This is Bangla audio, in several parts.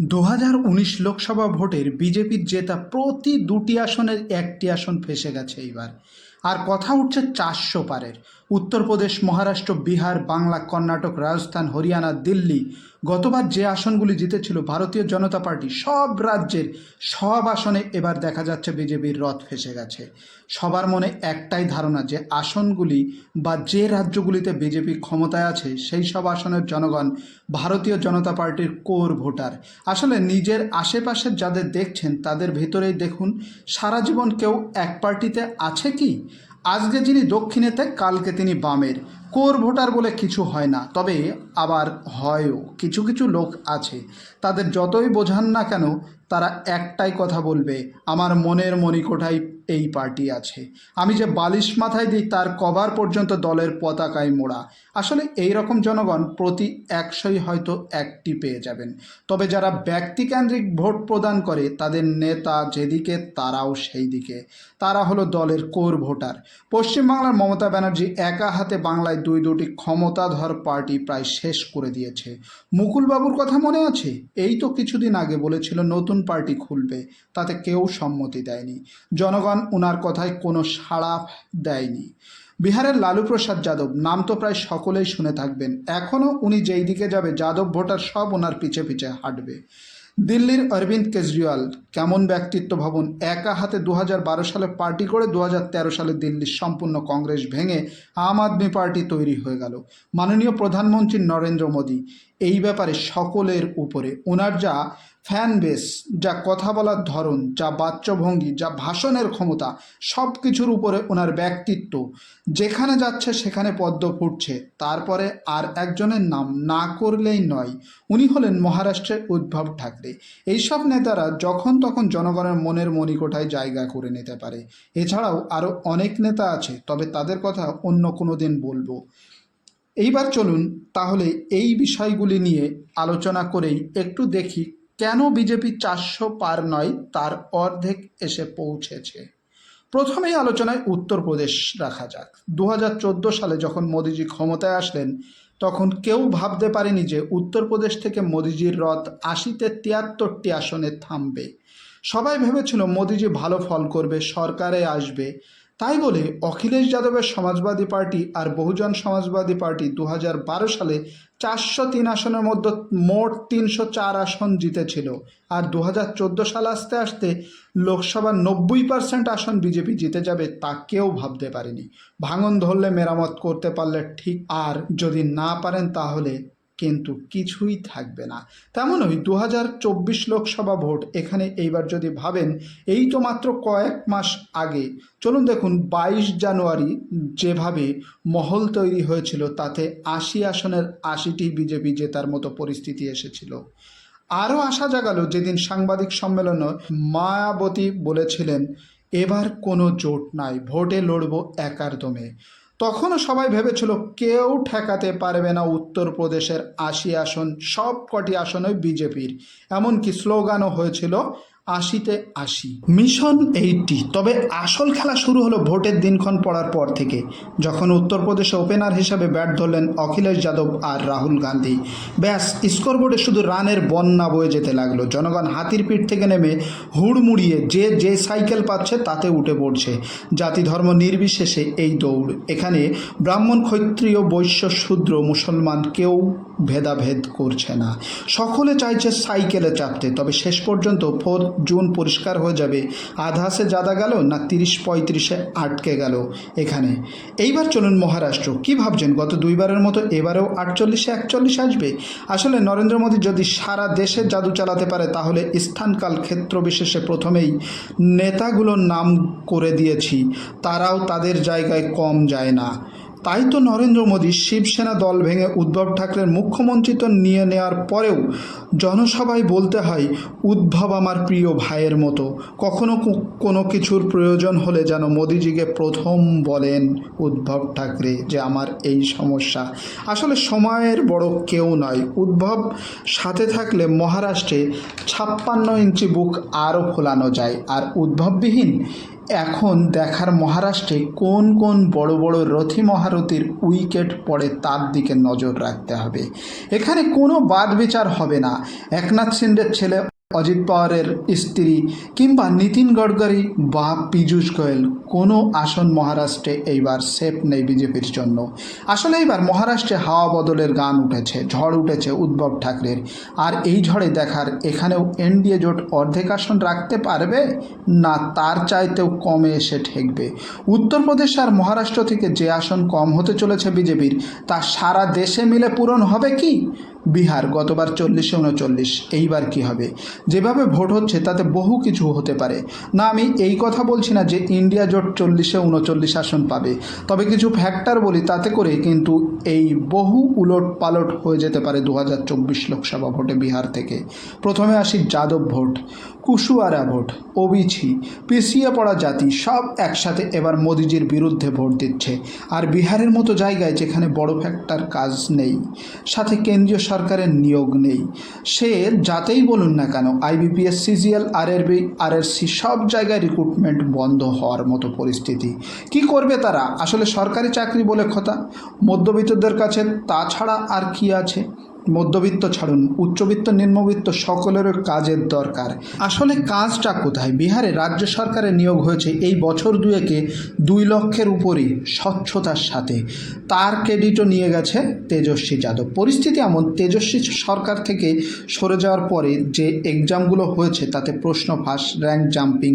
দু হাজার উনিশ লোকসভা ভোটের বিজেপির জেতা প্রতি দুটি আসনের একটি আসন ফেসে গেছে এইবার। আর কথা উঠছে চারশো পারের। উত্তরপ্রদেশ মহারাষ্ট্র, বিহার, বাংলা, কর্ণাটক, রাজস্থান, হরিয়ানা, দিল্লি। গতবার যে আসনগুলি জিতেছিল ভারতীয় জনতা পার্টি, সব রাজ্যের সব আসনে এবার দেখা যাচ্ছে বিজেপির রথ ফেসে গেছে। সবার মনে একটাই ধারণা যে আসনগুলি বা যে রাজ্যগুলিতে বিজেপি ক্ষমতায় আছে, সেই সব আসনের জনগণ ভারতীয় জনতা পার্টির কোর ভোটার। আসলে নিজের আশেপাশের যাদের দেখছেন, তাদের ভেতরেই দেখুন, সারা জীবন কেউ এক পার্টিতে আছে কি? আজকে যিনি দক্ষিণেতে কালকে তিনি বামের। কোর ভোটার বলে কিছু হয় না। তবে আবার হয়ও। কিছু কিছু লোক আছে। তাদের যতই বোঝান না কেন, তারা একটাই কথা বলবে, আমার মনের মণিকোঠায় এই পার্টি আছে। আমি যে বালিশ মাথায় দিই, তার কভার পর্যন্ত দলের পতাকায় মোড়া। আসলে এই রকম জনগণ প্রতি একশোই হয়তো একটি পেয়ে যাবেন। তবে যারা ব্যক্তিকেন্দ্রিক ভোট প্রদান করে, তাদের নেতা যেদিকে, তারাও সেই দিকে তারা হলো দলের কোর ভোটার। পশ্চিমবাংলার মমতা ব্যানার্জি একা হাতে বাংলায় দুই দুটি ক্ষমতাধর পার্টি প্রায় করে দিয়েছে। মুকুলবাবুর কথা মনে আছে? এই তো কিছুদিন আগে বলেছিল নতুন পার্টি খুলবে, তাতে কেউ সম্মতি দেয়নি। জনগণ ওনার কথায় কোনো সাড়া দেয়নি। বিহারের লালু প্রসাদ যাদব, নাম তো প্রায় সকলেই শুনে থাকবেন। এখনও উনি যেই দিকে যাবে, যাদব ভোটার সব ওনার পিছে পিছে হাঁটবে। দিল্লির অরবিন্দ কেজরিওয়াল, কেমন ব্যক্তিত্ব ভাবুন, একা হাতে দু হাজার বারো সালে পার্টি করে দু হাজার তেরো সালে দিল্লির সম্পূর্ণ কংগ্রেস ভেঙে আম আদমি পার্টি তৈরি হয়ে গেল। মাননীয় প্রধানমন্ত্রী নরেন্দ্র মোদী এই ব্যাপারে সকলের উপরে। ওনার যা ফ্যান বেস যা কথা বলার ধরন, যা বাচ্যভঙ্গি, যা ভাষণের ক্ষমতা সব কিছুর উপরে ওনার ব্যক্তিত্ব। যেখানে যাচ্ছে সেখানে পদ্ম ফুটছে। তারপরে আর একজনের নাম না করলেই নয়, উনি হলেন মহারাষ্ট্রের উদ্ভব ঠাকরে। এইসব নেতারা যখন তখন জনগণের মনের মণিকোঠায় জায়গা করে নিতে পারে। এছাড়াও আরও অনেক নেতা আছে, তবে তাদের কথা অন্য কোনো দিন বলব। এইবার চলুন তাহলে এই বিষয়গুলি নিয়ে আলোচনা করেই একটু দেখি কেন বিজেপি চারশো পার নয় তার অর্ধেক এসে পৌঁছেছে। প্রথমেই আলোচনায় উত্তরপ্রদেশ রাখা যাক। দু হাজার চোদ্দ সালে যখন মোদিজি ক্ষমতায় আসলেন, তখন কেউ ভাবতে পারেনি যে উত্তরপ্রদেশ থেকে মোদিজির রথ আশিতে তিয়াত্তরটি আসনে থামবে। সবাই ভেবেছিল মোদিজি ভালো ফল করবে, সরকারে আসবে। তাই বলে অখিলেশ যাদবের সমাজবাদী পার্টি আর বহুজন সমাজবাদী পার্টি দু হাজার বারো সালে চারশো তিন আসনের মধ্যে মোট তিনশো চার আসন জিতেছিল আর দু হাজার চোদ্দ সাল আসতে আসতে লোকসভার নব্বই পার্সেন্ট আসন বিজেপি জিতে যাবে তা কেউ ভাবতে পারেনি। ভাঙন ধরলে মেরামত করতে পারলে ঠিক, আর যদি না পারেন তাহলে কিন্তু কিছুই থাকবে না। তেমনই দু হাজার চব্বিশ লোকসভা ভোট এখানে এইবার যদি ভাবেন, এই তো মাত্র কয়েক মাস আগে। চলুন দেখুন বাইশ জানুয়ারি যেভাবে মহল তৈরি হয়েছিল, তাতে আশি আসনের আশিটি বিজেপি জেতার মতো পরিস্থিতি এসেছিল। আরও আশা জাগালো যেদিন সাংবাদিক সম্মেলনে মায়াবতী বলেছিলেন, এবার কোনো জোট নাই, ভোটে লড়ব একার দমে। তখনও সবাই ভেবেছিল কেউ ঠেকাতে পারবে না উত্তরপ্রদেশের আশি আসন সব কটি আসনই বিজেপির। এমনকি স্লোগানও হয়েছিল আশিতে আশি। Mission eighty. তবে আসল খেলা শুরু হলো ভোটের দিনক্ষণ পড়ার পর থেকে, যখন উত্তরপ্রদেশে ওপেনার হিসাবে ব্যাট ধরলেন অখিলেশ যাদব আর রাহুল গান্ধী। ব্যাস, স্কোরবোর্ডে শুধু রানের বন্যা বয়ে যেতে লাগল। জনগণ হাতির পিঠ থেকে নেমে হুড়মুড়িয়ে যে যে সাইকেল পাচ্ছে তাতে উঠে পড়ছে। জাতি ধর্ম নির্বিশেষে এই দৌড়। এখানে ব্রাহ্মণ ক্ষত্রিয় বৈশ্য শূদ্র মুসলমান কেউ ভেদাভেদ করছে না। সকলে চাইছে সাইকেলে চাপতে, তবে শেষ পর্যন্ত ফোর জুন পরিষ্কার হয়ে যাবে। আধাসে জাদা গেল না তিরিশ পঁয়ত্রিশে আটকে গেল এখানে। এইবার চলুন মহারাষ্ট্র। কি ভাবছেন? গত দুইবারের মতো এবারেও আটচল্লিশে একচল্লিশ আসবে? আসলে নরেন্দ্র মোদী যদি সারা দেশে জাদু চালাতে পারে, তাহলে স্থানকাল ক্ষেত্র বিশেষে প্রথমেই নেতাগুলোর নাম করে দিয়েছি। তারাও তাদের জায়গায় কম যায় না। তাই তো নরেন্দ্র মোদী শিবসেনা দল ভেঙে উদ্ধব ঠাকরের মুখ্যমন্ত্রিত্ব নিয়ে নেওয়ার পরেও জনসভায় বলতে হয়, উদ্ধব আমার প্রিয় ভাইয়ের মতো। কখনো কোনো কিছুর প্রয়োজন হলে যেন মোদিজিকে প্রথম বলেন উদ্ধব ঠাকরে যে আমার এই সমস্যা। আসলে সময়ের বড় কেউ নয়। উদ্ভব সাথে থাকলে মহারাষ্ট্রে ছাপ্পান্ন ইঞ্চি বুক আরও ফোলানো যায়। আর উদ্ভববিহীন এখন দেখার মহারাষ্ট্রে কোন কোন বড় বড় রথি মহারথীর উইকেট পড়ে তার দিকে নজর রাখতে হবে। এখানে কোনো বাদ বিচার হবে না। একনাথ সিন্ডের ছেলে অজিত পাওয়ারের স্ত্রী কিংবা নীতিন গডকরি বা পীযূষ গোয়েল, কোনো আসন মহারাষ্ট্রে এইবার সেফ নেই বিজেপির জন্য। আসলে এইবার মহারাষ্ট্রে হাওয়া বদলের গান উঠেছে, ঝড় উঠেছে উদ্ধব ঠাকরের। আর এই ঝড়ে দেখার এখানেও এনডিএ জোট অর্ধেক আসন রাখতে পারবে? না, তার চাইতেও কমে এসে ঠেকবে। উত্তরপ্রদেশ আর মহারাষ্ট্র থেকে যে আসন কম হতে চলেছে বিজেপির, তা সারা দেশে মিলে পূরণ হবে কি? বিহার, গতবার চল্লিশে উনচল্লিশ, এইবার কি হবে? যেভাবে ভোট হচ্ছে, তাতে বহু কিছু হতে পারে। না, আমি এই কথা বলছি না যে ইন্ডিয়া জোট চল্লিশে উনচল্লিশ আসন পাবে। তবে কিছু ফ্যাক্টর বলি, তাতে করে কিন্তু এই বহু উলট পালট হয়ে যেতে পারে দু হাজার চব্বিশ লোকসভা ভোটে বিহার থেকে। প্রথমে আসি Yadav vote. Kushwaha vote, OBC, পিছিয়ে পড়া জাতি সব একসাথে এবার মোদিজির বিরুদ্ধে ভোট দিচ্ছে। আর বিহারের মতো জায়গায় যেখানে বড় ফ্যাক্টর কাজ নেই, সাথে কেন্দ্রীয় সরকারের নিয়োগ নেই, সে যাতেই বলুন না কেন, আইবিপিএস, সিজিএল আরআরবি আরআরসি সব জায়গায় রিক্রুটমেন্ট বন্ধ হওয়ার মতো পরিস্থিতি। কি করবে তারা? আসলে সরকারি চাকরি বলে কথা, মধ্যবিত্তদের কাছে তাছাড়া আর কি আছে? মধ্যবিত্ত ছাড়ুন, উচ্চবিত্ত, নিম্নবিত্ত সকলেরও কাজের দরকার। আসলে কাজটা কোথায়? বিহারে রাজ্য সরকারের নিয়োগ হয়েছে এই বছর দুয়েকে দুই লক্ষের উপরই স্বচ্ছতার সাথে। তার ক্রেডিটও নিয়ে গেছে তেজস্বী যাদব। পরিস্থিতি এমন, তেজস্বী সরকার থেকে সরে যাওয়ার পরে যে এক্সামগুলো হয়েছে তাতে প্রশ্ন ফাঁস র্যাঙ্ক জাম্পিং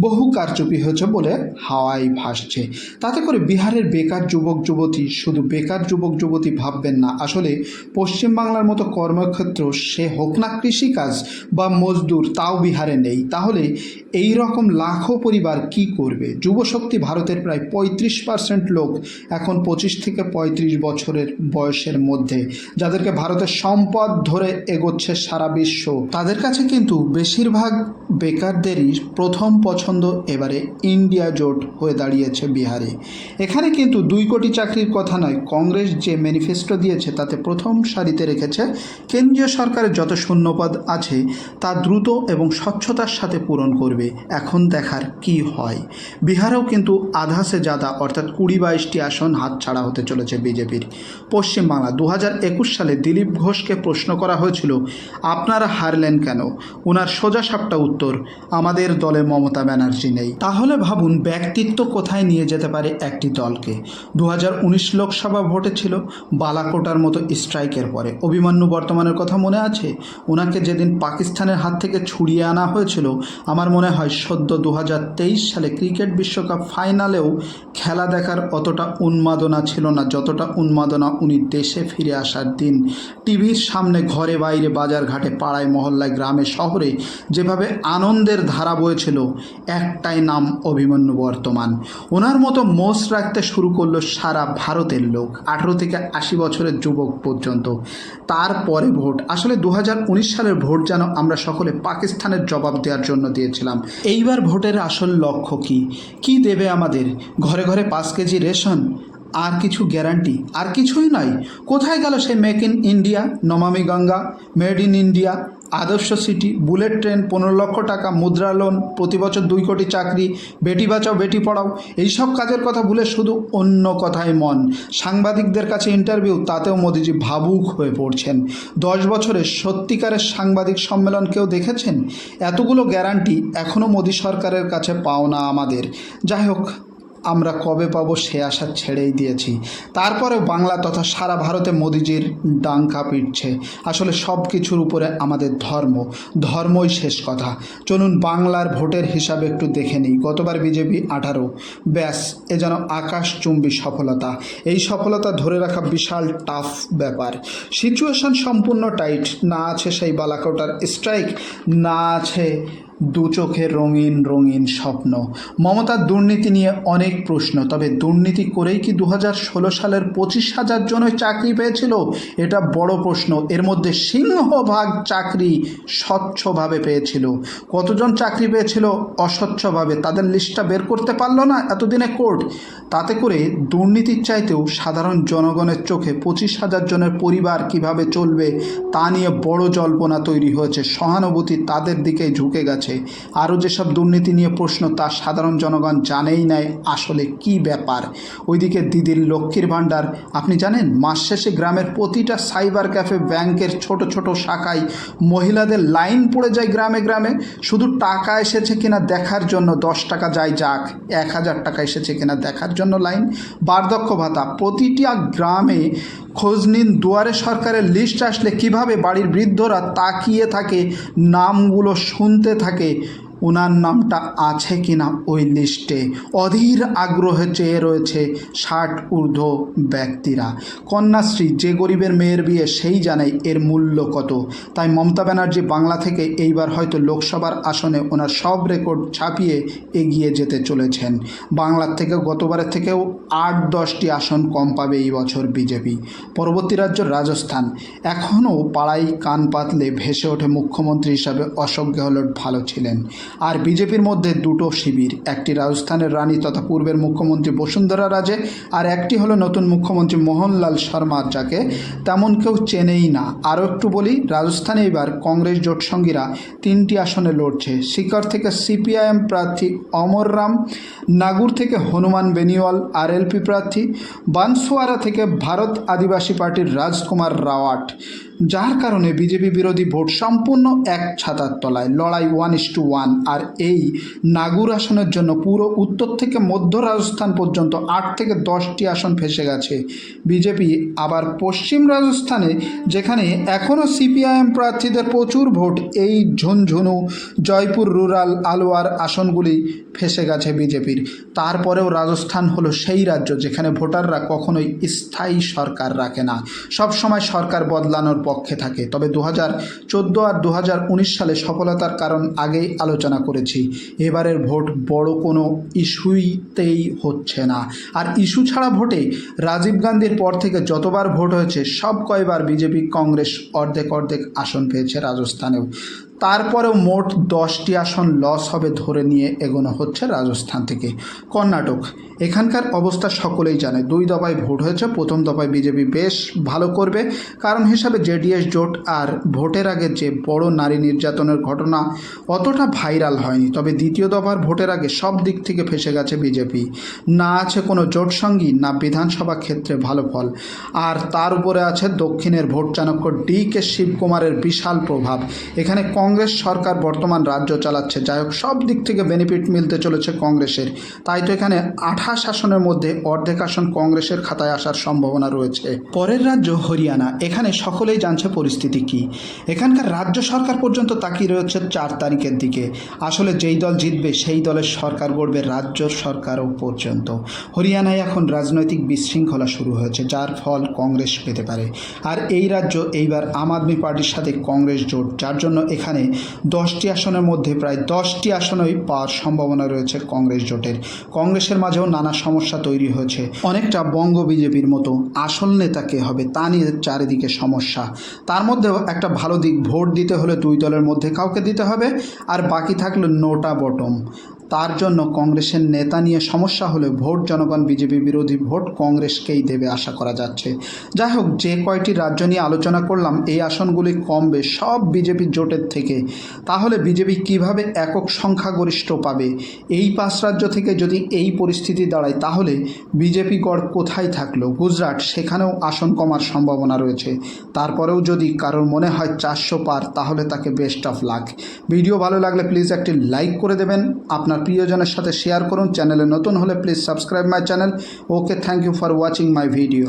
বহু কারচুপি হয়েছে বলে হাওয়াই ভাসছে। তাতে করে বিহারের বেকার যুবক যুবতী শুধু বেকার যুবক যুবতী ভাববেন না, আসলে পশ্চিমবাংলার মতো কর্মক্ষেত্র সে হোক না কৃষিকাজ বা মজদুর, তাও বিহারে নেই। তাহলে এই রকম লাখো পরিবার কি করবে? যুবশক্তি ভারতের প্রায় পঁয়ত্রিশ পার্সেন্ট লোক এখন পঁচিশ থেকে পঁয়ত্রিশ বছরের বয়সের মধ্যে, যাদেরকে ভারতের সম্পদ ধরে এগোচ্ছে সারা বিশ্ব। তাদের কাছে কিন্তু বেশিরভাগ বেকারদেরই প্রথম পছন্দ এবারে ইন্ডিয়া জোট হয়ে দাঁড়িয়েছে বিহারে। এখানে কিন্তু দুই কোটি চাকরির কথা নয়, কংগ্রেস যে ম্যানিফেস্টো দিয়েছে তাতে প্রথম সারিতে রেখেছে কেন্দ্রীয় সরকারের যত শূন্যপদ আছে, তা দ্রুত এবং স্বচ্ছতার সাথে পূরণ করবে। এখন দেখার কি হয়। বিহারেও কিন্তু আধা সে জাদা অর্থাৎ কুড়ি বাইশটি আসন হাতছাড়া হতে চলেছে বিজেপির। পশ্চিমবাংলা দু হাজার একুশ সালে দিলীপ ঘোষকে প্রশ্ন করা হয়েছিল, আপনারা হারলেন কেন? ওনার সোজা সাপটা উত্তর, আমাদের দলে মমতা ব্যানার্জি নেই। তাহলে ভাবুন, ব্যক্তিত্ব কোথায় নিয়ে যেতে পারে একটি দলকে? দু হাজার উনিশ লোকসভা ভোটে ছিল, বালাকোটার মতো স্ট্রাইকের পরে। অভিমন্যু বর্তমানের কথা মনে আছে? ওনাকে যেদিন পাকিস্তানের হাত থেকে ছুড়িয়ে আনা হয়েছিল, আমার মনে হয় সদ্য দু হাজার তেইশ সালে ক্রিকেট বিশ্বকাপ ফাইনালেও খেলা দেখার অতটা উন্মাদনা ছিল না, যতটা উন্মাদনা উনি দেশে ফিরে আসার দিন। টিভির সামনে ঘরে বাইরে বাজার ঘাটে পাড়ায় মহল্লায় গ্রামে শহরে যেভাবে আনন্দের ধারা বয়েছিল, একটাই নাম অভিমন্যু বর্তমান। ওনার মতো মোষ রাখতে শুরু করল সারা ভারতের লোক, আঠেরো থেকে আশি বছরের যুবক পর্যন্ত। তারপরে ভোট। আসলে দু হাজার উনিশ সালের ভোট যেন আমরা সকলে পাকিস্তানের জবাব দেওয়ার জন্য দিয়েছিলাম। এইবার ভোটের আসল লক্ষ্য কি? কি দেবে আমাদের? ঘরে ঘরে পাঁচ কেজি রেশন? আর কিছু গ্যারান্টি? আর কিছুই নাই কোথায় গেল সেই make in India? Namami Gange? Made in India? আদর্শ সিটি, বুলেট ট্রেন, পনেরো লক্ষ টাকা মুদ্রা লোন, প্রতি বছর দুই কোটি চাকরি, বেটি বাঁচাও, বেটি পড়াও, এইসব কাজের কথা ভুলে শুধু অন্য কথায় মন। সাংবাদিকদের কাছে ইন্টারভিউ তাতেও মোদিজি ভাবুক হয়ে পড়ছেন। দশ বছরের সত্যিকারের সাংবাদিক সম্মেলন কেউ দেখেছেন? এতগুলো গ্যারান্টি এখনও মোদি সরকারের কাছে পাওনা আমাদের। যাই হোক আমরা কবে পাবো সে আশা ছেড়েই দিয়েছি। তারপরেও বাংলা তথা সারা ভারতে মোদিজির ডাঙ্কা পিটছে। আসলে সব কিছুর উপরে আমাদের ধর্ম, ধর্মই শেষ কথা। চলুন বাংলার ভোটের হিসাবে একটু দেখে নিই। গতবার বিজেপি আঠারো। ব্যাস, এ যেন আকাশচুম্বী সফলতা। এই সফলতা ধরে রাখা বিশাল টাফ ব্যাপার। সিচুয়েশন সম্পূর্ণ টাইট। না আছে সেই বালাকোটার স্ট্রাইক, না আছে দু চোখের রঙিন রঙিন স্বপ্ন। মমতার দুর্নীতি নিয়ে অনেক প্রশ্ন, তবে দুর্নীতি করেই কি দু সালের পঁচিশ হাজার জনই চাকরি পেয়েছিল? এটা বড় প্রশ্ন। এর মধ্যে সিংহভাগ চাকরি স্বচ্ছভাবে পেয়েছিল। কতজন চাকরি পেয়েছিল অস্বচ্ছভাবে? তাদের লিস্টটা বের করতে পারল না এতদিনে কোর্ট। তাতে করে দুর্নীতির চাইতেও সাধারণ জনগণের চোখে পঁচিশ হাজার জনের পরিবার কীভাবে চলবে, তা নিয়ে বড় জল্পনা তৈরি হয়েছে। সহানুভূতি তাদের দিকেই ঝুঁকে গেছে। আছে আরও যেসব দুর্নীতি নিয়ে প্রশ্ন, তা সাধারণ জনগণ জানেই নাই, আসলে কি ব্যাপার? ওইদিকে দিদির লক্ষ্মীর ভাণ্ডার, আপনি জানেন, মাস শেষে গ্রামের প্রতিটা সাইবার ক্যাফে ব্যাংকের ছোট ছোট শাখায় মহিলাদের লাইন পড়ে যায় গ্রামে গ্রামে। শুধু টাকা এসেছে কিনা দেখার জন্য দশ টাকা যায় যাক, এক হাজার টাকা এসেছে কিনা দেখার জন্য লাইন। বার্ধক্য ভাতা, প্রতিটা গ্রামে খোঁজ নিন দুয়ারে সরকারের লিস্ট আসলে কীভাবে বাড়ির বৃদ্ধরা তাকিয়ে থাকে নামগুলো শুনতে থাকে। ওনার নামটা আছে কিনা ওই লিস্টে। অধীর আগ্রহে চেয়ে রয়েছে ষাট ঊর্ধ্ব ব্যক্তিরা। কন্যাশ্রী, যে গরিবের মেয়ের বিয়ে সেই জানে এর মূল্য কত। তাই মমতা ব্যানার্জি বাংলা থেকে এইবার হয়তো লোকসভার আসনে ওনার সব রেকর্ড ছাপিয়ে এগিয়ে যেতে চলেছেন। বাংলার থেকেও গতবারের থেকেও আট দশটি আসন কম পাবে এই বছর বিজেপি। পরবর্তী রাজ্য রাজস্থান। এখনও পাড়ায় কান পাতলে ভেসে ওঠে মুখ্যমন্ত্রী হিসাবে অশোক গেহলট ভালো ছিলেন। আর বিজেপির মধ্যে দুটো শিবির, একটি রাজস্থানের রানী তথা পূর্বের মুখ্যমন্ত্রী বসুন্ধরা রাজে আর একটি হলো নতুন মুখ্যমন্ত্রী মোহনলাল শর্মা যাকে। তেমন কেউ চেনেই না। আরও একটু বলি, রাজস্থানে এবার কংগ্রেস জোট সঙ্গীরা তিনটি আসনে লড়ছে। শিকর থেকে সিপিআইএম প্রার্থী অমর রাম, নাগুর থেকে হনুমান বেনিওয়াল আর এলপি প্রার্থী বানসোয়ারা থেকে ভারত আদিবাসী পার্টির রাজকুমার রাওয়াট। যার কারণে বিজেপি বিরোধী ভোট সম্পূর্ণ এক ছাতার তলায়। লড়াই ওয়ান ইস টু ওয়ান আর এই নাগুর আসনের জন্য পুরো উত্তর থেকে মধ্য রাজস্থান পর্যন্ত আট থেকে দশটি আসন ফেসে গেছে। বিজেপি আবার পশ্চিম রাজস্থানে, যেখানে এখনও সিপিআইএম প্রার্থীদের প্রচুর ভোট, এই ঝুনঝুনু জয়পুর রুরাল আলোয়ার আসনগুলি ফেসে গেছে বিজেপির। তারপরেও রাজস্থান হলো সেই রাজ্য যেখানে ভোটাররা কখনোই স্থায়ী সরকার রাখে না। সব সময় সরকার বদলানোর পক্ষে থাকে। তবে দু হাজার চোদ্দ আর দু হাজার উনিশ সালে সফলতার কারণ আগেই আলোচনা করেছি। এবারের ভোট বড় কোনো ইস্যুইতেই হচ্ছে না। আর ইস্যু ছাড়া ভোটে রাজীব গান্ধীর পর থেকে যতবার ভোট হয়েছে, সব কয়বার বিজেপি, কংগ্রেস অর্ধেক অর্ধেক আসন পেয়েছে রাজস্থানেও। তারপরেও মোট দশটি আসন লস হবে ধরে নিয়ে এগোনো হচ্ছে রাজস্থান থেকে। কর্ণাটক, এখানকার অবস্থা সকলেই জানে। দুই দফায় ভোট হয়েছে, প্রথম দফায় বিজেপি বেশ ভালো করবে। কারণ হিসাবে জেডিএস জোট আর ভোটের আগে যে বড় নারী নির্যাতনের ঘটনা অতটা ভাইরাল হয়নি। তবে দ্বিতীয় দফার ভোটের আগে সব দিক থেকে ফেসে গেছে বিজেপি। না আছে কোনো জোট সঙ্গী, না বিধানসভা ক্ষেত্রে ভালো ফল। আর তার উপরে আছে দক্ষিণের ভোট চাণক্য ডি কে শিবকুমারের বিশাল প্রভাব। এখানে কংগ্রেস সরকার বর্তমান রাজ্য চালাচ্ছে। যাই হোক, সব দিক থেকে বেনিফিট মিলতে চলেছে কংগ্রেসের। তাই তো এখানে আঠাশ আসনের মধ্যে অর্ধেক আসন কংগ্রেসের খাতায় আসার সম্ভাবনা রয়েছে। পরের রাজ্য হরিয়ানা। এখানে সকলেই জানছে পরিস্থিতি কি। এখানকার রাজ্য সরকার পর্যন্ত তাকিয়ে রয়েছে চার তারিখের দিকে। আসলে যেই দল জিতবে, সেই দলের সরকার গড়বে রাজ্য সরকারও পর্যন্ত। হরিয়ানায় এখন রাজনৈতিক বিশৃঙ্খলা শুরু হয়েছে, যার ফল কংগ্রেস পেতে পারে। আর এই রাজ্য এইবার আম আদমি পার্টির সাথে কংগ্রেস জোট, যার জন্য এখানে দশটি আসনের মধ্যে প্রায় দশটি আসনই পাওয়ার সম্ভাবনা রয়েছে কংগ্রেস জোটের। কংগ্রেসের মাঝেও নানা সমস্যা তৈরি হয়েছে। অনেকটা বঙ্গ বিজেপির মতো আসল নেতাকে হবে তা নিয়ে চারিদিকে সমস্যা। তার মধ্যেও একটা ভালো দিক ভোট দিতে হলে দুই দলের মধ্যে কাউকে দিতে হবে, আর বাকি থাকল নোটা বটম। তার জন্য কংগ্রেসের নেতা নিয়ে সমস্যা হলে ভোট জনগণ বিজেপি বিরোধী ভোট কংগ্রেসকেই দেবে আশা করা যাচ্ছে। যাই হোক, যে কয়টি রাজ্য নিয়ে আলোচনা করলাম, এই আসনগুলি কমবে সব বিজেপি জোটের থেকে। তাহলে বিজেপি কীভাবে একক সংখ্যাগরিষ্ঠ পাবে? এই পাঁচ রাজ্য থেকে যদি এই পরিস্থিতি দাঁড়ায়, তাহলে বিজেপি গড় কোথায় থাকল? গুজরাট, সেখানেও আসন কমার সম্ভাবনা রয়েছে। তারপরেও যদি কারোর মনে হয় চারশো পার, তাহলে তাকে বেস্ট অফ লাক ভিডিও ভালো লাগলে প্লিজ একটি লাইক করে দেবেন। আপনার প্রিয়জনের সাথে শেয়ার করুন চ্যানেলে নতুন হলে please subscribe my channel okay thank you for watching my video